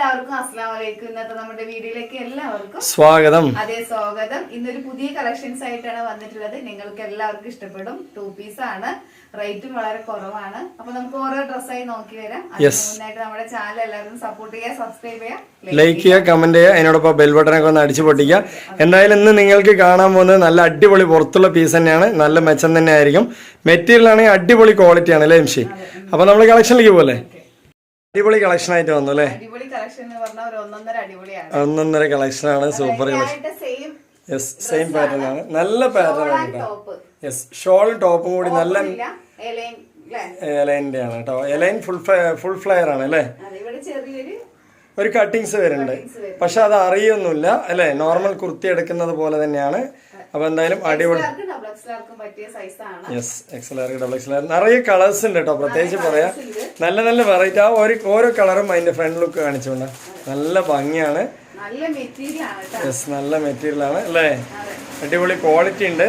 എല്ലാവർക്കും അസ്ലാം വലൈക്കും ഇന്നത്തെ നമ്മുടെ വീഡിയോയിലേക്ക് എല്ലാവർക്കും സ്വാഗതം. അതെ സ്വാഗതം. ഇന്നൊരു പുതിയ കളക്ഷൻസ് ആയിട്ടാണ് വന്നിട്ടുള്ളത്. നിങ്ങൾക്ക് എല്ലാവർക്കും ഇഷ്ടപ്പെടും. ടു പീസ് ആണ്. റേറ്റും വളരെ കുറവാണ്. അപ്പൊ നമുക്ക് ഓരോ ഡ്രസ്സായി നോക്കി വരാം. മുന്നായിട്ട് നമ്മുടെ ചാനൽ എല്ലാവരും സപ്പോർട്ട് ചെയ്യുക സബ്സ്ക്രൈബ് ചെയ്യുക ലൈക്ക് ചെയ്യുക. കമന്റ് ചെയ്യുക അതിനോടൊപ്പം ബെൽ ബട്ടനൊക്കെ ഒന്ന് അടിച്ചു പൊട്ടിക്കുക. എന്തായാലും ഇന്ന് നിങ്ങൾക്ക് കാണാൻ പോകുന്നത് നല്ല അടിപൊളി പുറത്തുള്ള പീസ് തന്നെയാണ്. നല്ല മെച്ചം തന്നെ ആയിരിക്കും മെറ്റീരിയൽ ആണെങ്കിൽ അടിപൊളി ക്വാളിറ്റിയാണ് അല്ലേ എംഷി? അപ്പൊ നമ്മൾ കളക്ഷനിലേക്ക് പോലെ അടിപൊളി കളക്ഷൻ ആയിട്ട് വന്നു അല്ലേ? അടിപൊളി കളക്ഷൻ എന്ന് പറഞ്ഞാൽ ഒരു ഒന്നൊന്നര അടിപൊളിയാണ്. ഒന്നൊന്നര കളക്ഷൻ ആണ് super collection same yes same pattern ആണ്. നല്ല പാറ്റേൺ ആണ് കേട്ടോ യെസ് ഷോളും ടോപ്പും കൂടി നല്ല എലൈന്റെ ആണ് കേട്ടോ എലൈൻ ഫുൾ ഫുൾ ഫ്ലെയർ ആണ് അല്ലേ? ഒരു കട്ടിങ്സ് വരുന്നുണ്ട്. പക്ഷെ അത് അറിയൊന്നുമില്ല അല്ലേ? നോർമൽ കുർത്തി എടുക്കുന്നത് പോലെ തന്നെയാണ്. അപ്പൊ എന്തായാലും അടിപൊളി എക്സ്ലാർക്കും യെസ് ഡബിൾ നിറയെ കളേഴ്സ് ഉണ്ട് കേട്ടോ പ്രത്യേകിച്ച് പറയാം. നല്ല നല്ല വെറൈറ്റി ആ ഒരു ഓരോ കളറും അതിന്റെ ഫ്രണ്ട് ലുക്ക് കാണിച്ചുകൊണ്ട്. നല്ല ഭംഗിയാണ്. യെസ് നല്ല മെറ്റീരിയൽ ആണ് അല്ലേ? അടിപൊളി ക്വാളിറ്റി ഉണ്ട്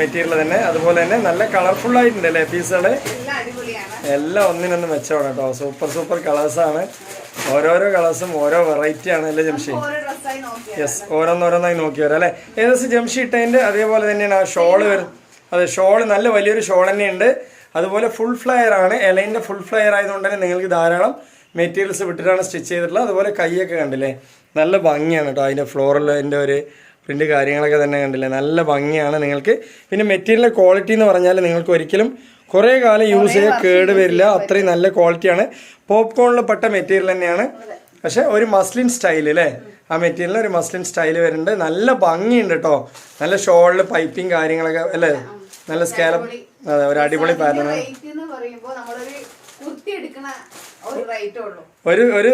മെറ്റീരിയൽ തന്നെ. അതുപോലെ തന്നെ നല്ല കളർഫുൾ ആയിട്ടുണ്ട് അല്ലേ പീസുകൾ എല്ലാം ഒന്നിനൊന്ന് മെച്ചമാണ് കേട്ടോ സൂപ്പർ സൂപ്പർ കളേഴ്സ് ആണ്. ഓരോരോ കളേഴ്സും ഓരോ വെറൈറ്റി ആണ് അല്ലേ ജംഷി യെസ് ഓരോന്നോരോന്നായി നോക്കി വരാം അല്ലേ? ഏകദേശം ജംഷി ഇട്ടതിന്റെ അതേപോലെ തന്നെയാണ് ആ ഷോൾ വരുന്നത്. അതെ ഷോൾ നല്ല വലിയൊരു ഷോൾ തന്നെയുണ്ട്. അതുപോലെ ഫുൾ ഫ്ലയർ ആണ്. എലൈന്റെ ഫുൾ ഫ്ലയർ ആയതുകൊണ്ട് തന്നെ നിങ്ങൾക്ക് ധാരാളം മെറ്റീരിയൽസ് വിട്ടിട്ടാണ് സ്റ്റിച്ച് ചെയ്തിട്ടുള്ളത്. അതുപോലെ കൈയൊക്കെ കണ്ടില്ലേ? നല്ല ഭംഗിയാണ് കേട്ടോ അതിന്റെ ഫ്ലോറിൽ അതിന്റെ ഒരു പ്രിന്റ് കാര്യങ്ങളൊക്കെ തന്നെ കണ്ടില്ലേ? നല്ല ഭംഗിയാണ് നിങ്ങൾക്ക്. പിന്നെ മെറ്റീരിയൽ ക്വാളിറ്റി എന്ന് പറഞ്ഞാൽ നിങ്ങൾക്ക് ഒരിക്കലും കുറേ കാലം യൂസ് ചെയ്യാൻ കേട് വരില്ല. അത്രയും നല്ല ക്വാളിറ്റിയാണ് പോപ്കോണിൽ പെട്ട മെറ്റീരിയൽ തന്നെയാണ്. പക്ഷെ ഒരു മസ്ലിൻ സ്റ്റൈൽ അല്ലേ ആ മെറ്റീരിയലിന് ഒരു മസ്ലിൻ സ്റ്റൈൽ വരുന്നുണ്ട്. നല്ല ഭംഗിയുണ്ട് കേട്ടോ നല്ല ഷോളിൽ പൈപ്പിംഗ് കാര്യങ്ങളൊക്കെ അല്ലേ? നല്ല സ്കാലപ്പ് അതെ ഒരു അടിപൊളി പാറ്റേൺ ഒരു ഒരു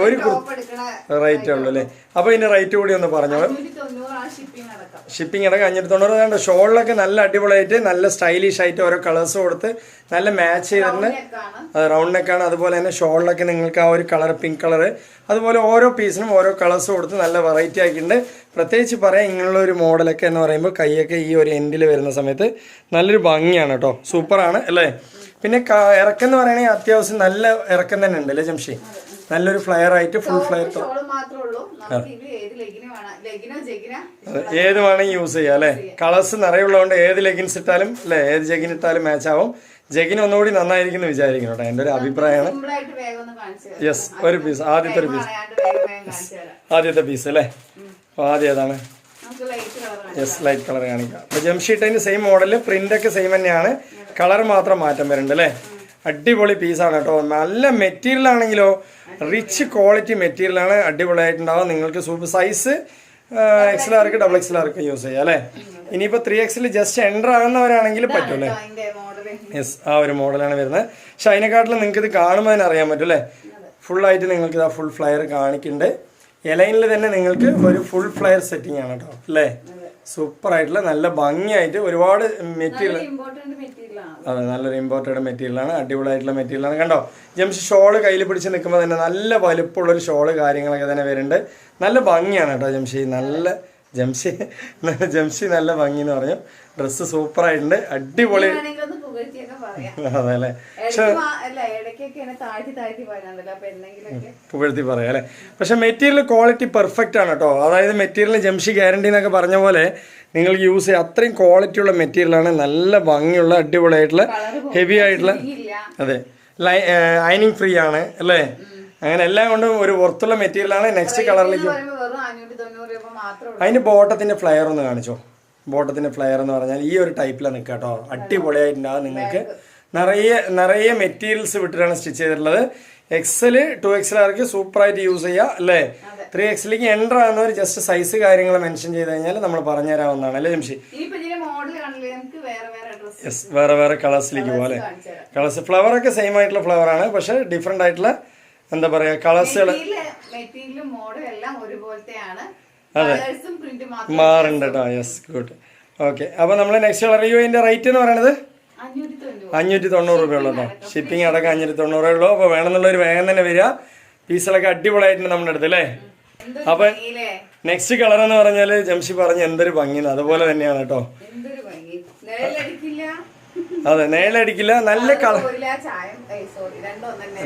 ഒരു റേറ്റ് ഉള്ളൂ അല്ലേ? അപ്പോൾ ഇനി റേറ്റ് കൂടി ഒന്ന് പറഞ്ഞു? ഷിപ്പിംഗ് അടക്കം. അഞ്ഞൂറ്റി തൊണ്ണൂറ് കണ്ടോ? ഷോളിലൊക്കെ നല്ല അടിപൊളിയായിട്ട് നല്ല സ്റ്റൈലിഷ് ആയിട്ട് ഓരോ കളേഴ്സ് കൊടുത്ത് നല്ല മാച്ച് അത് റൗണ്ട് നെക്കാണ് അതുപോലെ തന്നെ ഷോളിലൊക്കെ നിങ്ങൾക്ക് ആ ഒരു കളർ പിങ്ക് കളർ അതുപോലെ ഓരോ പീസിനും ഓരോ കളേഴ്സ് കൊടുത്ത് നല്ല വെറൈറ്റി ആക്കിയിട്ടുണ്ട് പ്രത്യേകിച്ച് പറയാം ഇങ്ങനെയുള്ള ഒരു മോഡലൊക്കെ എന്ന് പറയുമ്പോൾ കൈയൊക്കെ ഈ ഒരു എൻഡിൽ വരുന്ന സമയത്ത് നല്ലൊരു ഭംഗിയാണ് കേട്ടോ. സൂപ്പറാണ് അല്ലേ? പിന്നെ ഇറക്കം എന്ന് പറയുകയാണെങ്കിൽ അത്യാവശ്യം നല്ല ഇറക്കം തന്നെ ഉണ്ട് അല്ലേ ജംഷി? നല്ലൊരു ഫ്ലയർ ആയിട്ട് ഫുൾ ഫ്ലയർ ഏത് വേണമെങ്കിൽ യൂസ് ചെയ്യാം അല്ലേ? കളേഴ്സ് നിറയെ ഉള്ളതുകൊണ്ട് ഏത് ലെഗിൻസ് ഇട്ടാലും അല്ലേ? ഏത് ജഗിൻ ഇട്ടാലും മാച്ച് ആവും. ജഗിൻ ഒന്നുകൂടി നന്നായിരിക്കുന്നു വിചാരിക്കുന്നു കേട്ടോ എന്റെ ഒരു അഭിപ്രായമാണ്. യെസ് ഒരു പീസ് ആദ്യത്തെ ഒരു പീസ് ആദ്യത്തെ പീസ് അല്ലേ? അപ്പോൾ ആദ്യം ഏതാണ്? യെസ് ലൈറ്റ് കളർ കാണിക്കാം. അപ്പോൾ സെയിം മോഡൽ പ്രിന്റ് ഒക്കെ സെയിം തന്നെയാണ്. കളർ മാത്രം മാറ്റം വരുന്നുണ്ട് അല്ലേ? അടിപൊളി പീസാണ് കേട്ടോ. നല്ല മെറ്റീരിയൽ ആണെങ്കിലോ റിച്ച് ക്വാളിറ്റി മെറ്റീരിയൽ ആണ് അടിപൊളിയായിട്ടുണ്ടാവും നിങ്ങൾക്ക് സൂപ്പർ സൈസ് എക്സൽ ആർക്ക് ഡബിൾ എക്സൽ ആർക്ക് യൂസ് ചെയ്യാം അല്ലേ? ഇനിയിപ്പോൾ ത്രീ എക്സിൽ ജസ്റ്റ് എന്റർ ആകുന്നവരാണെങ്കിൽ പറ്റും അല്ലേ യെസ് ആ ഒരു മോഡലാണ് വരുന്നത്. പക്ഷെ അതിനെക്കാട്ടിലും നിങ്ങൾക്ക് ഇത് കാണുമ്പോൾ തന്നെ അറിയാൻ പറ്റും അല്ലേ? ഫുള്ളായിട്ട് നിങ്ങൾക്ക് ഇതാ ഫുൾ ഫ്ലയർ കാണിക്കുന്നുണ്ട്. എലൈനിൽ തന്നെ നിങ്ങൾക്ക് ഒരു ഫുൾ ഫ്ലയർ സെറ്റിംഗ് ആണ് കേട്ടോ അല്ലേ? സൂപ്പർ ആയിട്ടുള്ള നല്ല ഭംഗിയായിട്ട് ഒരുപാട് മെറ്റീരിയൽ അതെ നല്ലൊരു ഇമ്പോർട്ടഡ് മെറ്റീരിയലാണ് അടിപൊളിയായിട്ടുള്ള മെറ്റീരിയലാണ് കണ്ടോ ജംഷി ഷോൾ കയ്യിൽ പിടിച്ച് നിൽക്കുമ്പോൾ തന്നെ നല്ല വലുപ്പമുള്ളൊരു ഷോൾ കാര്യങ്ങളൊക്കെ തന്നെ വരുന്നുണ്ട്. നല്ല ഭംഗിയാണ് കേട്ടോ ജംഷി നല്ല ജംഷി ജംഷി നല്ല ഭംഗി എന്ന് പറഞ്ഞു. ഡ്രസ്സ് സൂപ്പർ ആയിട്ടുണ്ട് അടിപൊളി അതെ അല്ലേ പുകഴ്ത്തി പറയാം അല്ലേ? പക്ഷെ മെറ്റീരിയൽ ക്വാളിറ്റി പെർഫെക്റ്റ് ആണ് കേട്ടോ. അതായത് മെറ്റീരിയൽ ജംഷി ഗ്യാരണ്ടി എന്നൊക്കെ പറഞ്ഞ പോലെ നിങ്ങൾ യൂസ് ചെയ്യുക അത്രയും ക്വാളിറ്റി ഉള്ള മെറ്റീരിയലാണ് നല്ല ഭംഗിയുള്ള അടിപൊളിയായിട്ടുള്ള ഹെവി ആയിട്ടുള്ള അതെ ലൈ അയനിങ് ഫ്രീ ആണ് അല്ലേ? അങ്ങനെ എല്ലാം കൊണ്ടും ഒരു പുറത്തുള്ള മെറ്റീരിയലാണ് നെക്സ്റ്റ് കളറിലേക്ക് അതിന്റെ ബോട്ടത്തിന്റെ ഫ്ലയർ ഒന്ന് കാണിച്ചോ. ബോട്ടത്തിന്റെ ഫ്ലയർ എന്ന് പറഞ്ഞാൽ ഈ ഒരു ടൈപ്പിലാണ് നിൽക്കുക കേട്ടോ. അടിപൊളിയായിട്ടുണ്ടാകും നിങ്ങൾക്ക്. നിറയെ നിറയെ മെറ്റീരിയൽസ് വിട്ടിട്ടാണ് സ്റ്റിച്ച് ചെയ്തിട്ടുള്ളത്. എക്സൽ ടു എക്സലാർക്ക് സൂപ്പറായിട്ട് യൂസ് ചെയ്യുക അല്ലേ? ത്രീ എക്സലിലേക്ക് എന്റർ ആകുന്നവർ ജസ്റ്റ് സൈസ് കാര്യങ്ങൾ മെൻഷൻ ചെയ്ത് കഴിഞ്ഞാൽ നമ്മൾ പറഞ്ഞു പറഞ്ഞുതരാവുന്നതാണ് അല്ലേ ജംഷി? യെസ് വേറെ വേറെ കളേഴ്സിലേക്ക് പോകാം അല്ലേ? കളേഴ്സ് ഫ്ലവർ ഒക്കെ സെയിം ആയിട്ടുള്ള ഫ്ലവർ ആണ് പക്ഷെ ഡിഫറെന്റ് ആയിട്ടുള്ള എന്താ പറയാ കളേഴ്സുകൾ മാത്രം മാറുന്നുണ്ട് കേട്ടോ യെസ് ഗുഡ് ഓക്കെ അപ്പോൾ നമ്മൾ നെക്സ്റ്റ് കളർ യു അതിന്റെ റേറ്റ് എന്ന് പറയുന്നത് അഞ്ഞൂറ്റി തൊണ്ണൂറ് രൂപ ഉള്ളൂ കേട്ടോ. ഷിപ്പിംഗ് അടക്കം അഞ്ഞൂറ്റി തൊണ്ണൂറ് ഉള്ളൂ. അപ്പോൾ വേണമെന്നുള്ളൊരു വേഗം തന്നെ വരിക. പീസുകളൊക്കെ അടിപൊളിയായിട്ടുണ്ട് നമ്മുടെ അടുത്ത് അല്ലേ? അപ്പൊ- നെക്സ്റ്റ് കളർ എന്ന് പറഞ്ഞാൽ ജംഷി പറഞ്ഞ എന്തൊരു ഭംഗിന്ന് അതുപോലെ തന്നെയാണ് കേട്ടോ. അതെ നേലടിക്കില്ല നല്ല കളർ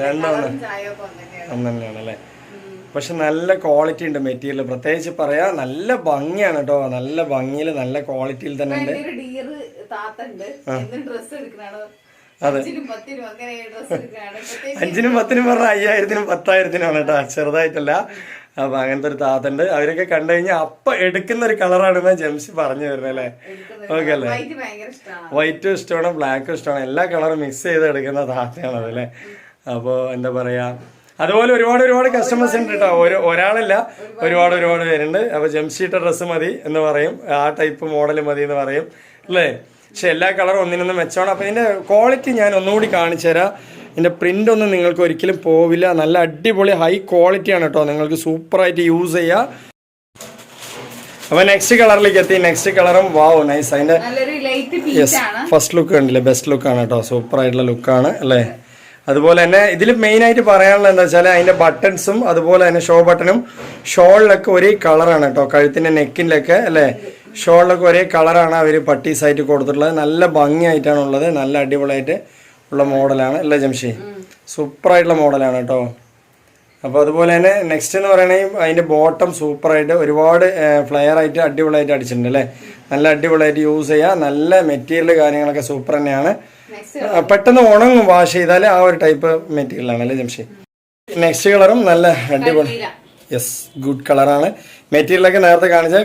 രണ്ടോ ഒന്ന് തന്നെയാണ് അല്ലേ? പക്ഷെ നല്ല ക്വാളിറ്റി ഉണ്ട് മെറ്റീരിയൽ പ്രത്യേകിച്ച് പറയാ നല്ല ഭംഗിയാണ് കേട്ടോ നല്ല ഭംഗിയിൽ നല്ല ക്വാളിറ്റിയിൽ തന്നെ ഉണ്ട്. അതെ. അഞ്ചിനും പത്തിനും പറഞ്ഞ അയ്യായിരത്തിനും പത്തായിരത്തിനാണ് കേട്ടോ ചെറുതായിട്ടല്ല. അപ്പൊ അങ്ങനത്തെ ഒരു താത്തുണ്ട് അവരൊക്കെ കണ്ടു കഴിഞ്ഞാൽ അപ്പൊ എടുക്കുന്ന ഒരു കളറാണ് ജംസി പറഞ്ഞു തരുന്നത് അല്ലേ? ഓക്കെ അല്ലേ? വൈറ്റ് ഭയങ്കര ഇഷ്ടമാണ്. വൈറ്റും ഇഷ്ടമാണ് ബ്ലാക്കും ഇഷ്ടമാണ്. എല്ലാ കളറും മിക്സ് ചെയ്ത് എടുക്കുന്ന താത്തയാണ് അതല്ലേ അപ്പോൾ എന്താ പറയാ അതുപോലെ ഒരുപാട് ഒരുപാട് കസ്റ്റമേഴ്സ് ഉണ്ട് കേട്ടോ ഒരു ഒരാളല്ല ഒരുപാട് ഒരുപാട് പേരുണ്ട്. അപ്പോൾ ജംഷീട്ട ഡ്രസ്സ് മതി എന്ന് പറയും. ആ ടൈപ്പ് മോഡൽ മതി എന്ന് പറയും. അല്ലേ? പക്ഷെ എല്ലാ കളറും ഒന്നിനൊന്നും മെച്ചമാണ്. അപ്പോൾ ഇതിന്റെ ക്വാളിറ്റി ഞാൻ ഒന്നുകൂടി കാണിച്ചു തരാം. ഇതിന്റെ പ്രിന്റ് ഒന്നും നിങ്ങൾക്ക് ഒരിക്കലും പോവില്ല. നല്ല അടിപൊളി ഹൈ ക്വാളിറ്റി ആണ് കേട്ടോ നിങ്ങൾക്ക് സൂപ്പറായിട്ട് യൂസ് ചെയ്യാം. അപ്പോൾ നെക്സ്റ്റ് കളറിലേക്ക് എത്തി. നെക്സ്റ്റ് കളറും വാവ് നൈസ് അതിന്റെ യെസ് ആണ്. ഫസ്റ്റ് ലുക്ക് കണ്ടില്ലേ? ബെസ്റ്റ് ലുക്കാണ് കേട്ടോ സൂപ്പർ ആയിട്ടുള്ള ലുക്കാണ് അല്ലേ? അതുപോലെ തന്നെ ഇതിൽ മെയിൻ ആയിട്ട് പറയാനുള്ളത് എന്താ വെച്ചാൽ അതിന്റെ ബട്ടൺസും അതുപോലെ തന്നെ ഷോ ബട്ടണും ഷോളിലൊക്കെ ഒരേ കളറാണ് കേട്ടോ. കഴുത്തിന്റെ നെക്കിലൊക്കെ അല്ലേ? ഷോളിലൊക്കെ ഒരേ കളറാണ് അവർ പട്ടീസായിട്ട് കൊടുത്തിട്ടുള്ളത്. നല്ല ഭംഗിയായിട്ടാണ് ഉള്ളത്. നല്ല അടിപൊളിയായിട്ട് ഉള്ള മോഡലാണ്. അല്ലേ ജംഷി? സൂപ്പർ ആയിട്ടുള്ള മോഡലാണ് കേട്ടോ. അപ്പോൾ അതുപോലെ തന്നെ നെക്സ്റ്റ് എന്ന് പറയുകയാണെങ്കിൽ അതിന്റെ ബോട്ടം സൂപ്പറായിട്ട് ഒരുപാട് ഫ്ലെയർ ആയിട്ട് അടിപൊളിയായിട്ട് അടിച്ചിട്ടുണ്ട് അല്ലേ? നല്ല അടിപൊളിയായിട്ട് യൂസ് ചെയ്യുക നല്ല മെറ്റീരിയൽ കാര്യങ്ങളൊക്കെ സൂപ്പർ തന്നെയാണ്. പെട്ടെന്ന് ഉണങ്ങും വാഷ് ചെയ്താൽ ആ ഒരു ടൈപ്പ് മെറ്റീരിയലാണ് അല്ലേ ജംഷി? നെക്സ്റ്റ് കളറും നല്ല അടിപൊളി. യെസ് ഗുഡ് കളറാണ് മെറ്റീരിയലൊക്കെ നേരത്തെ കാണിച്ചാൽ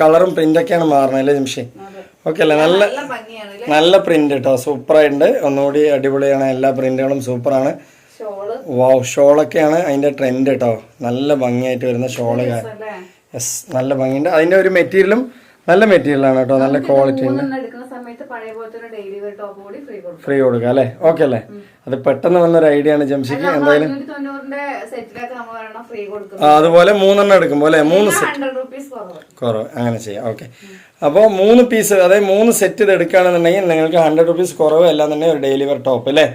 കളറും പ്രിന്റൊക്കെയാണ് മാറുന്നത് അല്ലേ ജംഷി? ഓക്കെ അല്ലേ നല്ല നല്ല പ്രിന്റ് കേട്ടോ സൂപ്പറായിട്ടുണ്ട് ഒന്നുകൂടി അടിപൊളിയാണ് എല്ലാ പ്രിന്റുകളും സൂപ്പറാണ് വാവ് ഷോളൊക്കെയാണ് അതിന്റെ ട്രെൻഡ് കേട്ടോ നല്ല ഭംഗിയായിട്ട് വരുന്ന ഷോൾ യെസ് നല്ല ഭംഗിയുണ്ട്. അതിന്റെ ഒരു മെറ്റീരിയലും നല്ല മെറ്റീരിയലാണ് കേട്ടോ നല്ല ക്വാളിറ്റി ഉണ്ട്. ഫ്രീ കൊടുക്കും. ഫ്രീ കൊടുക്കുക അല്ലേ? ഓക്കെ അല്ലേ? അത് പെട്ടെന്ന് വന്നൊരു ഐഡിയ ആണ് ജംഷിക്ക് എന്തായാലും അതുപോലെ മൂന്നെണ്ണം എടുക്കുമ്പോൾ അല്ലേ? മൂന്ന് സെറ്റ് കുറവ്. അങ്ങനെ ചെയ്യാം. ഓക്കെ അപ്പോൾ മൂന്ന് പീസ് അതായത് മൂന്ന് സെറ്റ് ഇത് എടുക്കുകയാണെന്നുണ്ടെങ്കിൽ നിങ്ങൾക്ക് ഹൺഡ്രഡ് റുപ്പീസ് കുറവ് എല്ലാം തന്നെ ഒരു ഡെയിലി വെയർ ടോപ്പ് അല്ലേ?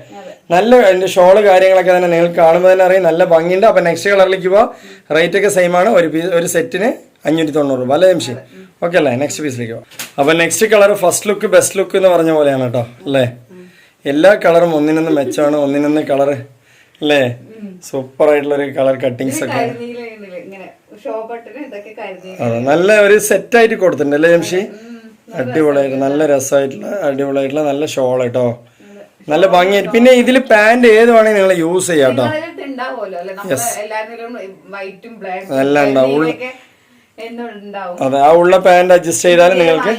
നല്ല അതിന്റെ ഷോൾ കാര്യങ്ങളൊക്കെ തന്നെ നിങ്ങൾക്ക് കാണുമ്പോൾ തന്നെ അറിയാം. നല്ല ഭംഗിയുണ്ട്. അപ്പോൾ നെക്സ്റ്റ് കളറിലേക്ക് പോവാം. റേറ്റ് ഒക്കെ സെയിം ആണ്. ഒരു പീസ് ഒരു സെറ്റിന് അഞ്ഞൂറ്റി തൊണ്ണൂറ് രൂപ അല്ലേ എംഷി ഓക്കെ അല്ലേ നെക്സ്റ്റ് പീസിലേക്ക് അപ്പോൾ next colour first look best look എന്ന് പറഞ്ഞ പോലെയാണ് കേട്ടോ അല്ലേ? എല്ലാ കളറും ഒന്നിനൊന്ന് മെച്ചമാണ് ഒന്നിനൊന്ന് കളർ അല്ലേ? സൂപ്പർ ആയിട്ടുള്ള ഒരു കളർ കട്ടിങ്സ് ഒക്കെ. അതെ നല്ല ഒരു സെറ്റ് ആയിട്ട് കൊടുത്തിട്ടുണ്ട് അല്ലേ ജംഷി അടിപൊളിയായിട്ട് നല്ല രസമായിട്ടുള്ള അടിപൊളിയായിട്ടുള്ള നല്ല ഷോൾ കേട്ടോ. നല്ല ഭംഗിയായിട്ട്. പിന്നെ ഇതിൽ പാന്റ് ഏത് വേണമെങ്കിൽ നിങ്ങൾ യൂസ് ചെയ്യാം കേട്ടോ. യെസ് എല്ലാം ഉണ്ടാവും. അതെ ആ ഉള്ള പാന്റ് അഡ്ജസ്റ്റ് ചെയ്താൽ നിങ്ങൾക്ക്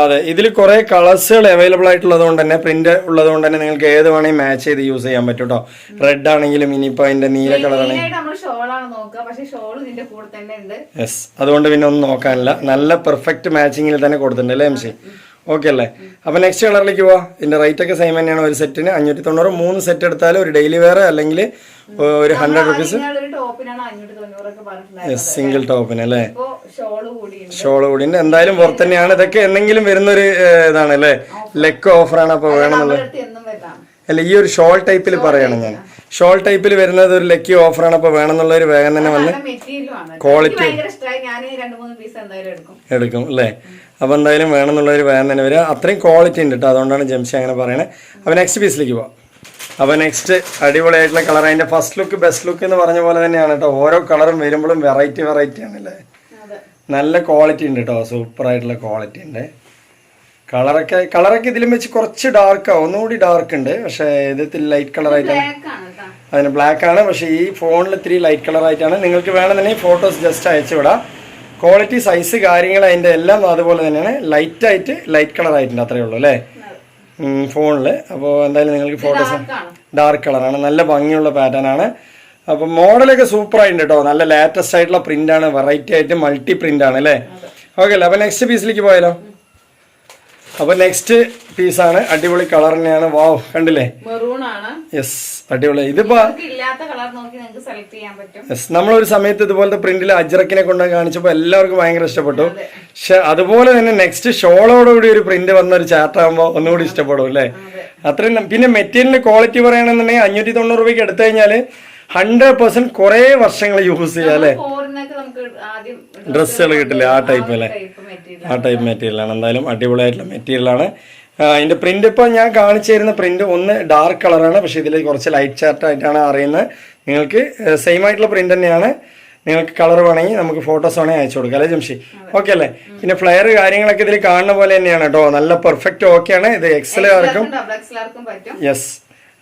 അതെ ഇതിൽ കുറെ കളേഴ്സുകൾ അവൈലബിൾ ആയിട്ടുള്ളത് കൊണ്ട് തന്നെ പ്രിന്റ് ഉള്ളത് കൊണ്ട് തന്നെ നിങ്ങൾക്ക് ഏത് വേണമെങ്കിൽ മാച്ച് ചെയ്ത് യൂസ് ചെയ്യാൻ പറ്റും കേട്ടോ റെഡ് ആണെങ്കിലും ഇനിയിപ്പോ അതിന്റെ നീല കളർ ആണെങ്കിലും. യെസ് അതുകൊണ്ട് പിന്നെ ഒന്നും നോക്കാനില്ല. നല്ല പെർഫെക്റ്റ് മാച്ചിങ്ങിൽ തന്നെ കൊടുത്തിട്ടുണ്ട് അല്ലേ എം സി? ഓക്കെ അല്ലേ? അപ്പൊ നെക്സ്റ്റ് കളറിലേക്ക് പോവാ. ഇതിന്റെ റേറ്റ് ഒക്കെ സെയിം തന്നെയാണ് ഒരു സെറ്റിന് അഞ്ഞൂറ്റി തൊണ്ണൂറ് മൂന്ന് സെറ്റ് എടുത്താൽ ഒരു ഡെയിലി വെയർ അല്ലെങ്കിൽ ഒരു ഹൺഡ്രഡ് റുപ്പീസ് ടോപ്പിനാണ് അഞ്ഞൂറ്റി തൊണ്ണൂറൊക്കെ പറഞ്ഞിട്ടുണ്ടായിരുന്നത്? സിംഗിൾ ടോപ്പിന് അല്ലേ? ഇപ്പോ ഷോൾ കൂടിയുണ്ട് ഷോൾ കൂടി എന്തായാലും പുറത്ത് തന്നെയാണ് ഇതൊക്കെ എന്തെങ്കിലും വരുന്നൊരു ഒരു ഇതാണ് അല്ലേ? ലെക്ക് ഓഫറാണ് അപ്പൊ വേണമെന്നുള്ളത് എന്നും അല്ല ഈ ഒരു ഷോൾ ടൈപ്പിൽ പറയണം ഞാൻ. ഷോൾ ടൈപ്പിൽ വരുന്നത് ഒരു ലക്കി ഓഫറാണ് അപ്പോൾ വേണമെന്നുള്ള ഒരു വേഗം തന്നെ വന്ന് ക്വാളിറ്റി എടുക്കും. അല്ലേ? അപ്പോൾ എന്തായാലും വേണമെന്നുള്ള ഒരു വേഗം തന്നെ വരിക അത്രയും ക്വാളിറ്റി ഉണ്ട് കേട്ടോ അതുകൊണ്ടാണ് ജംഷി അങ്ങനെ പറയണേ. അപ്പൊ നെക്സ്റ്റ് പീസിലേക്ക് പോവാം. അപ്പോൾ നെക്സ്റ്റ് അടിപൊളിയായിട്ടുള്ള കളർ അതിന്റെ ഫസ്റ്റ് ലുക്ക് ബെസ്റ്റ് ലുക്ക് എന്ന് പറഞ്ഞ പോലെ തന്നെയാണ് കേട്ടോ ഓരോ കളറും വരുമ്പോഴും വെറൈറ്റി വെറൈറ്റി ആണല്ലേ? നല്ല ക്വാളിറ്റി ഉണ്ട് കേട്ടോ സൂപ്പർ ആയിട്ടുള്ള ക്വാളിറ്റി ഉണ്ട്. കളറൊക്കെ കളറൊക്കെ ഇതിലും വെച്ച് കുറച്ച് ഡാർക്കാണ് ഒന്നുകൂടി ഡാർക്ക് ഉണ്ട്. പക്ഷേ ഇത് ലൈറ്റ് കളറായിട്ടാണ് അതിന് ബ്ലാക്ക് ആണ്. പക്ഷേ ഈ ഫോണിൽ ഇത്തിരി ലൈറ്റ് കളറായിട്ടാണ് നിങ്ങൾക്ക് വേണമെന്നുണ്ടെങ്കിൽ ഫോട്ടോസ് ജസ്റ്റ് അയച്ചു വിടാം. ക്വാളിറ്റി സൈസ് കാര്യങ്ങൾ അതിന്റെ എല്ലാം അതുപോലെ തന്നെയാണ്. ലൈറ്റായിട്ട് ലൈറ്റ് കളറായിട്ടുണ്ട് അത്രേ ഉള്ളൂ അല്ലേ? ഫോണിൽ അപ്പോൾ എന്തായാലും നിങ്ങൾക്ക് ഫോട്ടോസ് ഡാർക്ക് കളറാണ് നല്ല ഭംഗിയുള്ള പാറ്റേൺ ആണ്. അപ്പോൾ മോഡലൊക്കെ സൂപ്പർ ആയിട്ടുണ്ട് കേട്ടോ നല്ല ലേറ്റസ്റ്റ് ആയിട്ടുള്ള പ്രിന്റ് ആണ്. വെറൈറ്റി ആയിട്ട് മൾട്ടി പ്രിന്റ് ആണ് അല്ലേ? ഓക്കെ അല്ലേ? അപ്പോൾ നെക്സ്റ്റ് പീസിലേക്ക് പോയാലോ? അപ്പോൾ നെക്സ്റ്റ് പീസാണ് അടിപൊളി കളർ തന്നെയാണ്. വാവ് കണ്ടില്ലേ? യെസ് അടിപൊളി. ഇതിപ്പോ യെസ് നമ്മളൊരു സമയത്ത് ഇതുപോലത്തെ പ്രിന്റിൽ അജ്രക്കിനെ കൊണ്ട് കാണിച്ചപ്പോൾ എല്ലാവർക്കും ഭയങ്കര ഇഷ്ടപ്പെട്ടു. പക്ഷെ അതുപോലെ തന്നെ നെക്സ്റ്റ് ഷോളോടുകൂടി ഒരു പ്രിന്റ് വന്ന ഒരു ചാർട്ട് ആകുമ്പോൾ ഒന്നുകൂടി ഇഷ്ടപ്പെടും അല്ലേ? അത്രയും പിന്നെ മെറ്റീരിയലിന്റെ ക്വാളിറ്റി പറയുകയാണെന്നുണ്ടെങ്കിൽ അഞ്ഞൂറ്റി തൊണ്ണൂറ് രൂപയ്ക്ക് എടുത്തു കഴിഞ്ഞാൽ ഹൺഡ്രഡ് പെർസെന്റ് കുറെ വർഷങ്ങൾ യൂസ് ചെയ്യാം അല്ലേ? ഡ്രസ്സുകൾ കിട്ടില്ലേ? ആ ടൈപ്പ് അല്ലേ? ആ ടൈപ്പ് മെറ്റീരിയലാണ് എന്തായാലും അടിപൊളിയായിട്ടുള്ള മെറ്റീരിയലാണ് അതിന്റെ പ്രിന്റ് ഇപ്പോൾ ഞാൻ കാണിച്ചു തരുന്ന പ്രിന്റ് ഒന്ന് ഡാർക്ക് കളറാണ് പക്ഷേ ഇതിൽ കുറച്ച് ലൈറ്റ് ചാർട്ടായിട്ടാണ് അറിയുന്നത്. നിങ്ങൾക്ക് സെയിം ആയിട്ടുള്ള പ്രിന്റ് തന്നെയാണ്. നിങ്ങൾക്ക് കളർ വേണമെങ്കിൽ നമുക്ക് ഫോട്ടോസ് വേണമെങ്കിൽ അയച്ചു കൊടുക്കാം. അല്ലേ ജംഷി? ഓക്കെ അല്ലേ? പിന്നെ ഫ്ലെയർ കാര്യങ്ങളൊക്കെ ഇതിൽ കാണുന്ന പോലെ തന്നെയാണ് കേട്ടോ. നല്ല പെർഫെക്റ്റ് ഓക്കെയാണ് ഇത് എക്സലുകാർക്കും യെസ്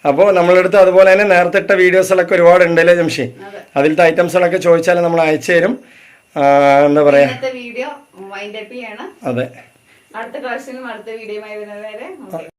അപ്പോൾ നമ്മളെടുത്ത് അതുപോലെ തന്നെ നേരത്തെ ഇട്ട വീഡിയോസിലൊക്കെ ഒരുപാട് ഉണ്ടല്ലേ ജംഷി? അതിലത്തെ ഐറ്റംസുകളൊക്കെ ചോദിച്ചാൽ നമ്മൾ അയച്ചു തരും എന്താ പറയാ? വീഡിയോ ചെയ്യണം. അതെ. അടുത്ത പ്രാവശ്യം അടുത്ത വീഡിയോയുമായി വരുന്നത് വരെ